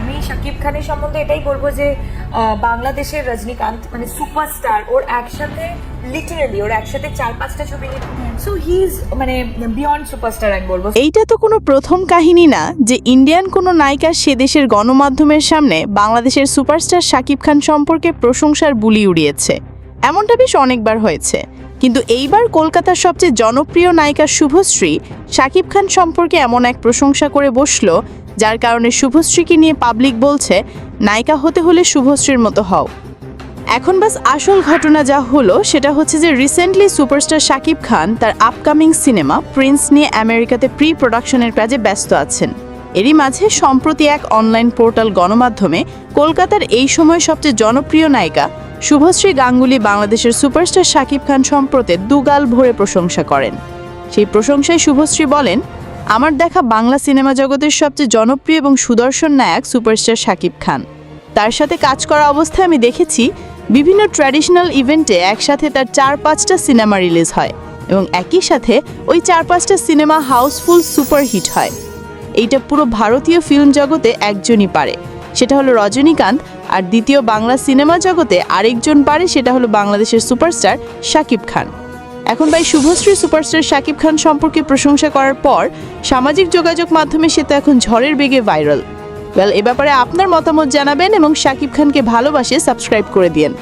আমি শাকিব খানের সম্বন্ধে এটাই বলব যে বাংলাদেশের রজনীকান্ত মানে সুপারস্টার ওর একসাথে লিটারালি ওর একসাথে চার, পাঁচটা ছবি সো হি ইজ মানে বিয়ন্ড সুপারস্টার আমি বলব। এইটা তো কোনো প্রথম কাহিনী না যে ইন্ডিয়ান কোনো নায়িকা সে দেশের গণমাধ্যমের সামনে বাংলাদেশের সুপারস্টার শাকিব খান সম্পর্কে প্রশংসার বুলি উড়িয়েছে। এমনটা বেশ অনেকবার হয়েছে। কিন্তু এইবার কলকাতার সবচেয়ে জনপ্রিয় নায়িকা শুভশ্রী শাকিব খান সম্পর্কে এমন এক প্রশংসা করে বসল যার কারণে শুভশ্রীকে নিয়ে পাবলিক বলছে, নায়িকা হতে হলে শুভশ্রীর মতো হও। এখন বাস আসল ঘটনা যা হলো, সেটা হচ্ছে যে রিসেন্টলি সুপারস্টার শাকিব খান তার আপকামিং সিনেমা প্রিন্স নিয়ে আমেরিকাতে প্রি প্রোডাকশনের কাজে ব্যস্ত আছেন। এরই মাঝে সম্প্রতি এক অনলাইন পোর্টাল গণমাধ্যমে কলকাতার এই সময় সবচেয়ে জনপ্রিয় নায়িকা শুভশ্রী গাঙ্গুলি বাংলাদেশের সুপারস্টার শাকিব খান সম্প্রতে দুগাল ভরে প্রশংসা করেন। সেই প্রশংসায় শুভশ্রী বলেন আমার দেখা বাংলা সিনেমা জগতের সবচেয়ে জনপ্রিয় এবং সুদর্শন নায়ক সুপারস্টার শাকিব খান। তার সাথে কাজ করা অবস্থায় আমি দেখেছি, বিভিন্ন ট্র্যাডিশনাল ইভেন্টে একসাথে তার চার পাঁচটা সিনেমা রিলিজ হয় এবং একই সাথে ওই চার পাঁচটা সিনেমা হাউসফুল সুপারহিট হয়। এইটা পুরো ভারতীয় ফিল্ম জগতে একজনই পারে। সেটা হলো রজনীকান্ত আর দ্বিতীয় বাংলা সিনেমা জগতে আরেকজন পারে, সেটা হলো বাংলাদেশের সুপারস্টার শাকিব খান। এখন ভাই শুভশ্রী সুপারস্টার শাকিব খান সম্পর্কে প্রশংসা করার পর সামাজিক যোগাযোগ মাধ্যমে সে তো এখন ঝড়ের বেগে ভাইরাল। ওয়েল এ ব্যাপারে আপনার মতামত জানাবেন এবং শাকিব খানকে ভালোবাসে সাবস্ক্রাইব করে দিয়েন।